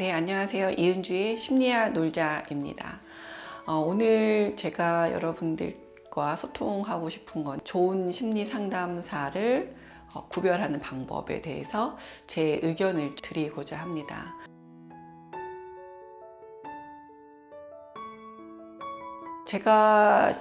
네, 안녕하세요. 이은주의 심리학 놀자입니다. 어, 오늘 제가 여러분들과 소통하고 싶은 건 좋은 심리 상담사를 어, 구별하는 방법에 대해서 제 의견을 드리고자 합니다. 제가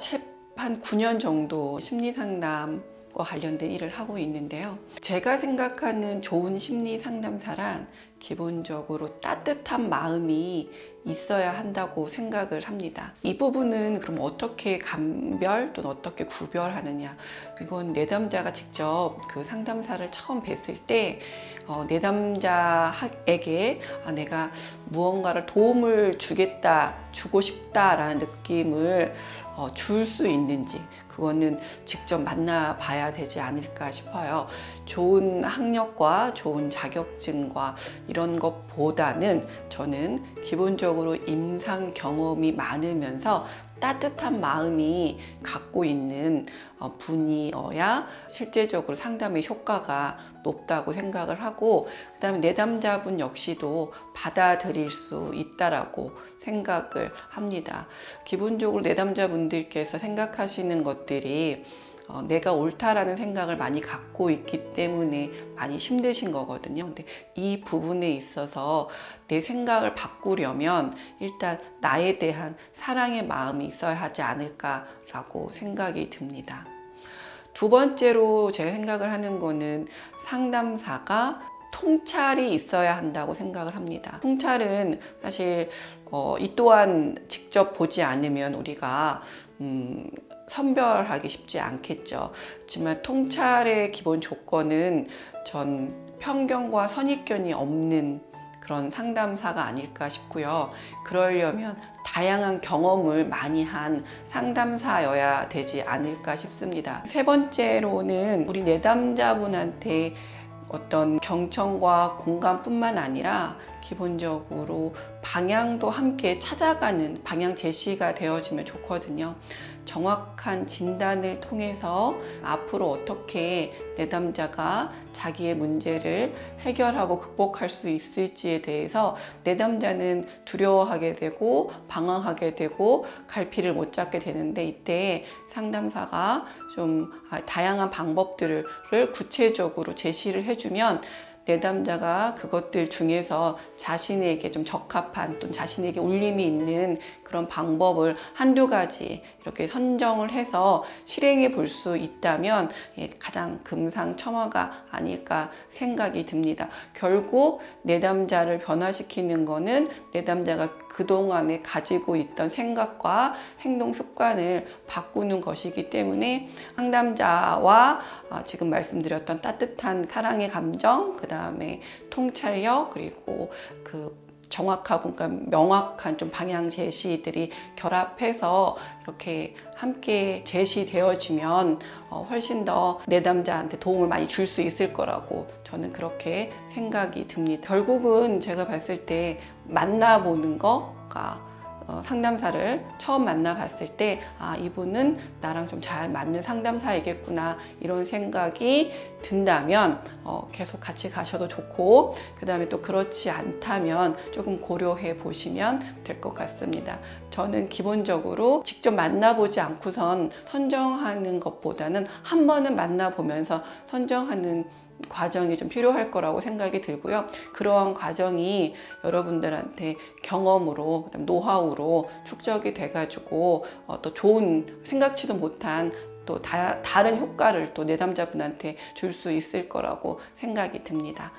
한 9년 정도 심리 상담 과 관련된 일을 하고 있는데요. 제가 생각하는 좋은 심리 상담사란 기본적으로 따뜻한 마음이 있어야 한다고 생각을 합니다. 이 부분은 그럼 어떻게 감별 또는 어떻게 구별하느냐? 이건 내담자가 직접 그 상담사를 처음 뵀을 때 어, 내담자에게 아, 내가 무언가를 도움을 주겠다, 주고 싶다라는 느낌을 어, 줄 수 있는지 그거는 직접 만나봐야 되지 않을까 싶어요. 좋은 학력과 좋은 자격증과 이런 것보다는 저는 기본적으로 임상 경험이 많으면서 따뜻한 마음이 갖고 있는 어, 분이어야 실제적으로 상담의 효과가 높다고 생각을 하고 그다음에 내담자분 역시도 받아들일 수 있다라고 생각을 합니다. 기본적으로 내담자분들께서 생각하시는 것들이 어, 내가 옳다라는 생각을 많이 갖고 있기 때문에 많이 힘드신 거거든요. 근데 이 부분에 있어서 내 생각을 바꾸려면 일단 나에 대한 사랑의 마음이 있어야 하지 않을까라고 생각이 듭니다. 두 번째로 제가 생각을 하는 거는 상담사가 통찰이 있어야 한다고 생각을 합니다. 통찰은 사실 어, 이 또한 직접 보지 않으면 우리가 음, 선별하기 쉽지 않겠죠. 하지만 통찰의 기본 조건은 전 편견과 선입견이 없는 그런 상담사가 아닐까 싶고요. 그러려면 다양한 경험을 많이 한 상담사여야 되지 않을까 싶습니다. 세 번째로는 우리 내담자분한테 어떤 경청과 공감뿐만 아니라 기본적으로 방향도 함께 찾아가는 방향 제시가 되어지면 좋거든요. 정확한 진단을 통해서 앞으로 어떻게 내담자가 자기의 문제를 해결하고 극복할 수 있을지에 대해서 내담자는 두려워하게 되고 방황하게 되고 갈피를 못 잡게 되는데 이때 상담사가 좀 다양한 방법들을 구체적으로 제시를 해주면 내담자가 그것들 중에서 자신에게 좀 적합한 또 자신에게 울림이 있는 그런 방법을 한두 가지 이렇게 선정을 해서 실행해 볼 수 있다면 예, 가장 금상첨화가 아닐까 생각이 듭니다. 결국 내담자를 변화시키는 거는 내담자가 그동안에 가지고 있던 생각과 행동 습관을 바꾸는 것이기 때문에 상담자와 어, 지금 말씀드렸던 따뜻한 사랑의 감정, 그 다음에 통찰력, 그리고 그 정확하고 그러니까 명확한 좀 방향 제시들이 결합해서 이렇게 함께 제시되어지면 어, 훨씬 더 내담자한테 도움을 많이 줄 수 있을 거라고 저는 그렇게 생각이 듭니다. 결국은 제가 봤을 때 만나보는 거가 어, 상담사를 처음 만나봤을 때, 아, 이분은 나랑 좀 잘 맞는 상담사이겠구나, 이런 생각이 든다면, 어, 계속 같이 가셔도 좋고, 그 다음에 또 그렇지 않다면 조금 고려해 보시면 될 것 같습니다. 저는 기본적으로 직접 만나보지 않고선 선정하는 것보다는 한 번은 만나보면서 선정하는 과정이 좀 필요할 거라고 생각이 들고요. 그러한 과정이 여러분들한테 경험으로, 그다음 노하우로 축적이 돼가지고 어, 또 좋은 생각지도 못한 또 다, 다른 효과를 또 내담자분한테 줄 수 있을 거라고 생각이 듭니다.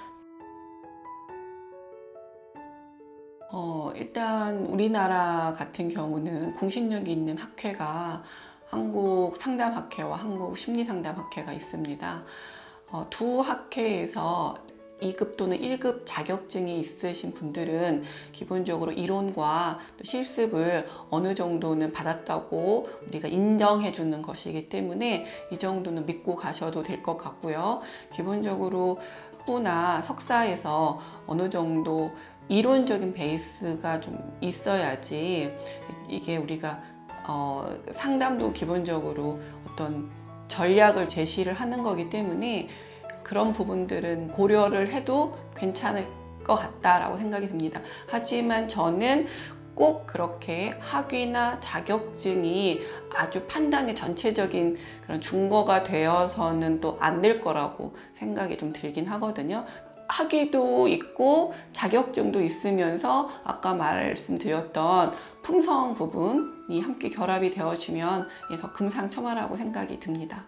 어, 일단 우리나라 같은 경우는 공신력이 있는 학회가 한국 상담학회와 한국 심리상담학회가 있습니다. 어, 두 학회에서 2급 또는 1급 자격증이 있으신 분들은 기본적으로 이론과 또 실습을 어느 정도는 받았다고 우리가 인정해 주는 것이기 때문에 이 정도는 믿고 가셔도 될 것 같고요. 기본적으로 학부나 석사에서 어느 정도 이론적인 베이스가 좀 있어야지 이게 우리가 어, 상담도 기본적으로 어떤 전략을 제시를 하는 거기 때문에 그런 부분들은 고려를 해도 괜찮을 것것 같다라고 생각이 듭니다. 하지만 저는 꼭 그렇게 학위나 자격증이 아주 판단의 전체적인 그런 준거가 되어서는 또 안 될 거라고 생각이 좀 들긴 하거든요. 학위도 있고 자격증도 있으면서 아까 말씀드렸던 품성 부분이 함께 결합이 되어지면 더 금상첨화라고 생각이 듭니다.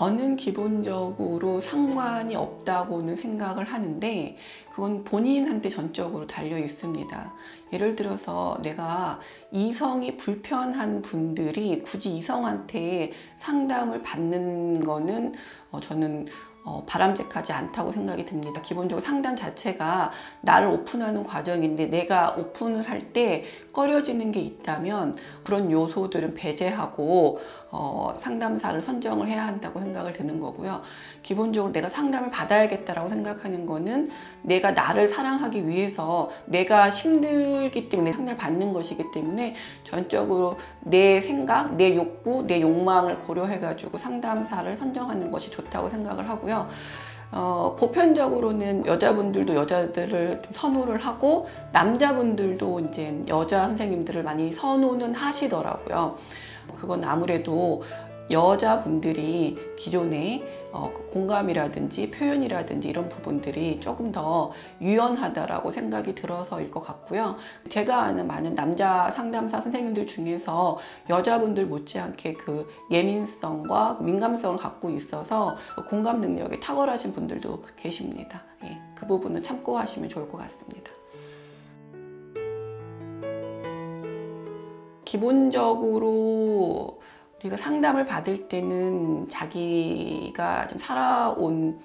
저는 기본적으로 상관이 없다고는 생각을 하는데 그건 본인한테 전적으로 달려 있습니다. 예를 들어서 내가 이성이 불편한 분들이 굳이 이성한테 상담을 받는 거는 어, 저는 어, 바람직하지 않다고 생각이 듭니다. 기본적으로 상담 자체가 나를 오픈하는 과정인데 내가 오픈을 할 때 꺼려지는 게 있다면 그런 요소들은 배제하고 어, 상담사를 선정을 해야 한다고 생각을 드는 거고요. 기본적으로 내가 상담을 받아야겠다라고 생각하는 거는 내가 나를 사랑하기 위해서 내가 힘들기 때문에 상담을 받는 것이기 때문에 전적으로 내 생각, 내 욕구, 내 욕망을 고려해가지고 상담사를 선정하는 것이 좋다고 생각을 하고요. 어, 보편적으로는 여자분들도 여자들을 좀 선호를 하고 남자분들도 이제 여자 선생님들을 많이 선호는 하시더라고요. 그건 아무래도 여자분들이 기존에 어, 그 공감이라든지 표현이라든지 이런 부분들이 조금 더 유연하다라고 생각이 들어서일 것 같고요. 제가 아는 많은 남자 상담사 선생님들 중에서 여자분들 못지않게 그 예민성과 그 민감성을 갖고 있어서 그 공감 능력이 탁월하신 분들도 계십니다. 예, 그 부분은 참고하시면 좋을 것 같습니다. 기본적으로 우리가 상담을 받을 때는 자기가 좀 살아온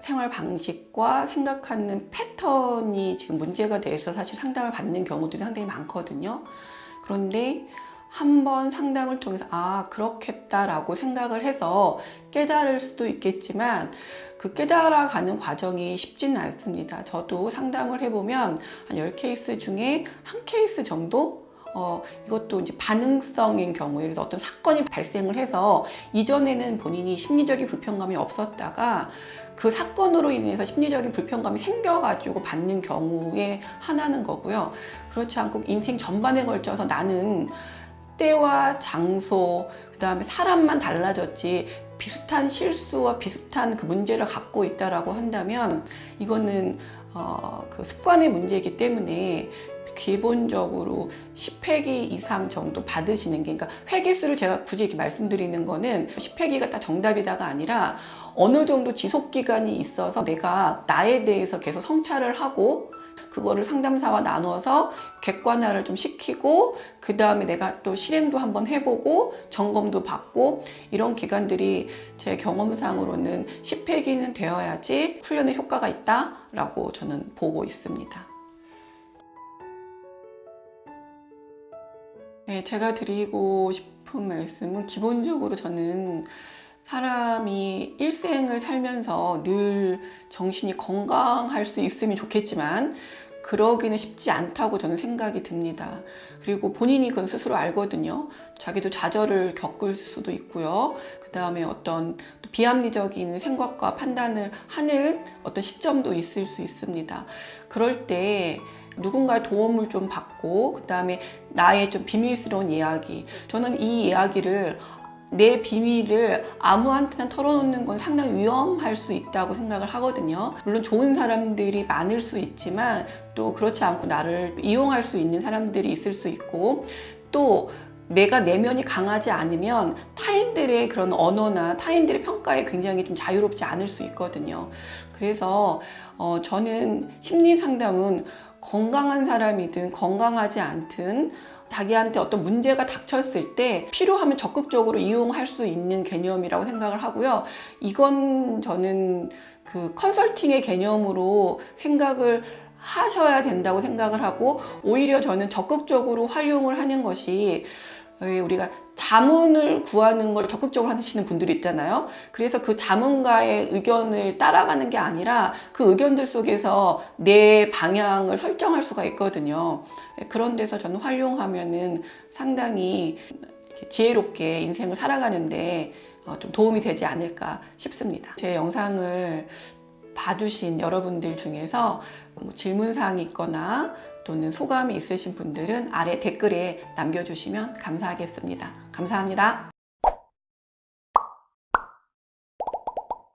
생활 방식과 생각하는 패턴이 지금 문제가 돼서 사실 상담을 받는 경우들이 상당히 많거든요. 그런데 한번 상담을 통해서 아 그렇겠다라고 생각을 해서 깨달을 수도 있겠지만 그 깨달아가는 과정이 쉽지는 않습니다. 저도 상담을 해보면 한 10케이스 중에 한 케이스 정도 어, 이것도 이제 반응성인 경우에 예를 들어 어떤 사건이 발생을 해서 이전에는 본인이 심리적인 불편감이 없었다가 그 사건으로 인해서 심리적인 불편감이 생겨가지고 받는 경우에 하나는 거고요. 그렇지 않고 인생 전반에 걸쳐서 나는 때와 장소, 그 다음에 사람만 달라졌지 비슷한 실수와 비슷한 그 문제를 갖고 있다라고 한다면 이거는 어, 그 습관의 문제이기 때문에 기본적으로 10회기 이상 정도 받으시는 게, 그러니까 회기수를 제가 굳이 이렇게 말씀드리는 거는 10회기가 딱 정답이다가 아니라 어느 정도 지속 기간이 있어서 내가 나에 대해서 계속 성찰을 하고 그거를 상담사와 나눠서 객관화를 좀 시키고 그 다음에 내가 또 실행도 한번 해보고 점검도 받고 이런 기간들이 제 경험상으로는 10회기는 되어야지 훈련의 효과가 있다라고 저는 보고 있습니다. 네, 제가 드리고 싶은 말씀은 기본적으로 저는 사람이 일생을 살면서 늘 정신이 건강할 수 있으면 좋겠지만 그러기는 쉽지 않다고 저는 생각이 듭니다. 그리고 본인이 그건 스스로 알거든요. 자기도 좌절을 겪을 수도 있고요. 그 다음에 어떤 또 비합리적인 생각과 판단을 하는 어떤 시점도 있을 수 있습니다. 그럴 때 누군가의 도움을 좀 받고 그 다음에 나의 좀 비밀스러운 이야기 저는 이 이야기를 내 비밀을 아무한테나 털어놓는 건 상당히 위험할 수 있다고 생각을 하거든요. 물론 좋은 사람들이 많을 수 있지만 또 그렇지 않고 나를 이용할 수 있는 사람들이 있을 수 있고 또 내가 내면이 강하지 않으면 타인들의 그런 언어나 타인들의 평가에 굉장히 좀 자유롭지 않을 수 있거든요. 그래서 어, 저는 심리 상담은 건강한 사람이든 건강하지 않든 자기한테 어떤 문제가 닥쳤을 때 필요하면 적극적으로 이용할 수 있는 개념이라고 생각을 하고요. 이건 저는 그 컨설팅의 개념으로 생각을 하셔야 된다고 생각을 하고 오히려 저는 적극적으로 활용을 하는 것이 왜 우리가 자문을 구하는 걸 적극적으로 하시는 분들이 있잖아요. 그래서 그 자문가의 의견을 따라가는 게 아니라 그 의견들 속에서 내 방향을 설정할 수가 있거든요. 그런 데서 저는 활용하면은 상당히 지혜롭게 인생을 살아가는데 어, 좀 도움이 되지 않을까 싶습니다. 제 영상을 봐주신 여러분들 중에서 뭐 질문사항이 있거나 또는 소감이 있으신 분들은 아래 댓글에 남겨주시면 감사하겠습니다. 감사합니다.